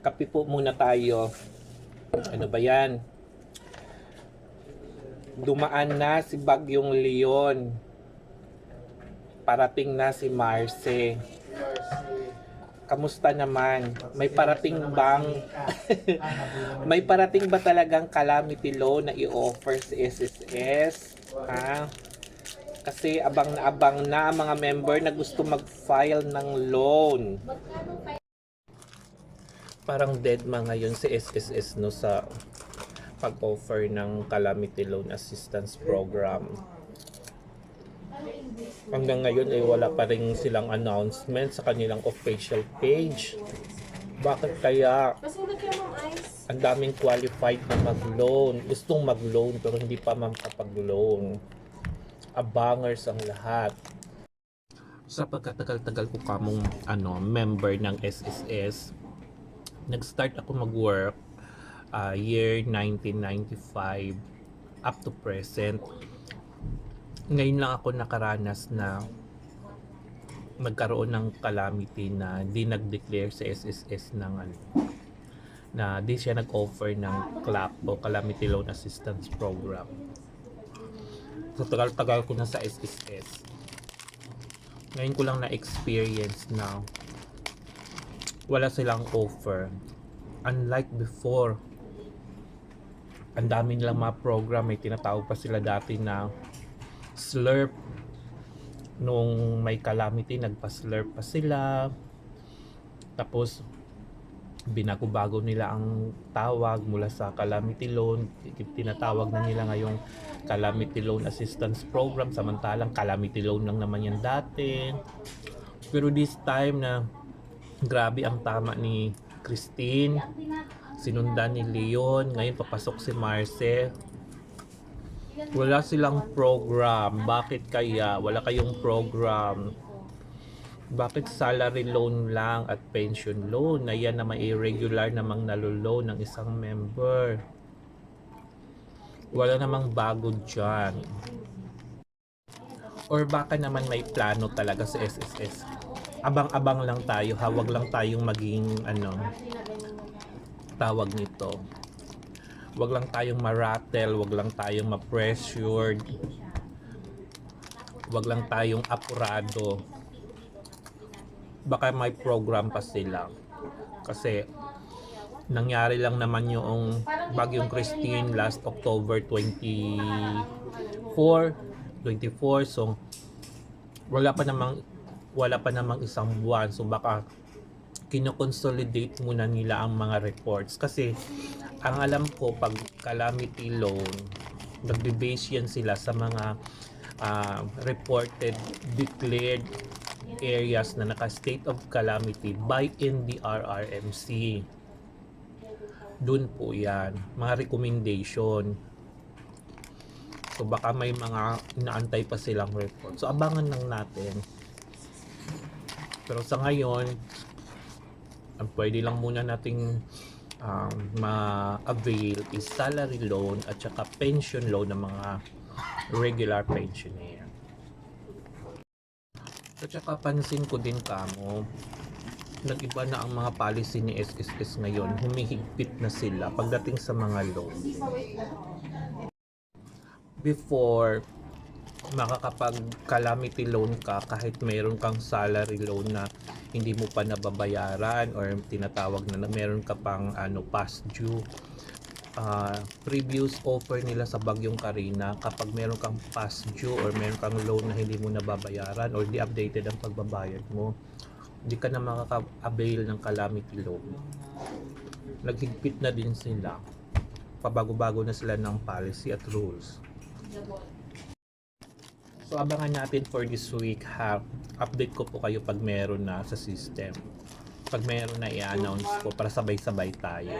Kape po muna tayo. Ano ba yan? Dumaan na si Bagyong Leon. Parating na si Marce. Kamusta naman? May parating bang may parating ba talagang calamity loan na i-offer sa SSS? Ha? Kasi abang na abang na ang mga member na gusto mag-file ng loan. Parang dead ma ngayon si SSS no sa pag-offer ng calamity loan assistance program. Hanggang ngayon ay wala pa rin silang announcement sa kanilang official page. Bakit kaya ang daming qualified na mag-loan, gustong mag-loan pero hindi pa makapag-loan. Abangers ang lahat. Sa pagkatagal-tagal ko kamong ano, member ng SSS, nag-start ako mag-work uh, year 1995 up to present. Ngayon lang ako nakaranas na magkaroon ng calamity na di nag-declare sa SSS ng ano, na di siya nag-offer ng CLAP o Calamity Loan Assistance Program. So tagal-tagal ko na sa SSS. Ngayon ko lang na-experience na wala silang offer. Unlike before, ang dami nilang mga program, may tinatawag pa sila dati na slurp. Nung may calamity, nagpa-slurp pa sila. Tapos, binago-bago nila ang tawag mula sa calamity loan tinatawag na nila ngayong calamity loan assistance program samantalang calamity loan lang naman yan dati pero this time na grabe ang tama ni Christine. Sinundan ni Leon. Ngayon papasok si Marce. Wala silang program. Bakit kaya? Wala kayong program. Bakit salary loan lang at pension loan? Na yan naman irregular namang naloloan ng isang member? Wala namang bago dyan. Or baka naman may plano talaga sa SSS. Abang-abang lang tayo, hawag lang tayong maging ano, tawag nito. Wag lang tayong maratel, wag lang tayong ma-pressured. Wag lang tayong apurado baka may program pa sila. Kasi nangyari lang naman yung Bagyong Christine last October 24 24 so wala pa namang wala pa namang isang buwan so baka kinoconsolidate muna nila ang mga reports kasi ang alam ko pag calamity loan nagbe-base yan sila sa mga ah, reported declared areas na naka-state of calamity by NDRRMC. Doon po yan. Mga recommendation. So baka may mga inaantay pa silang report. So abangan lang natin. Pero sa ngayon, pwede lang muna nating um, ma-avail is salary loan at saka pension loan ng mga regular pensioner. At saka pansin ko din kamo, nag-iba na ang mga policy ni SSS ngayon. Humihigpit na sila pagdating sa mga loan. Before, makakapag calamity loan ka kahit mayroon kang salary loan na hindi mo pa nababayaran or tinatawag na, na meron ka pang ano past due. Uh, previous offer nila sa Bagyong Karina kapag meron kang past due or meron kang loan na hindi mo nababayaran or di updated ang pagbabayad mo hindi ka na makaka-avail ng calamity loan. Naghigpit na din sila. Pabago-bago na sila ng policy at rules so abangan natin for this week ha? Update ko po kayo pag meron na sa system. Pag meron na i-announce ko para sabay-sabay tayo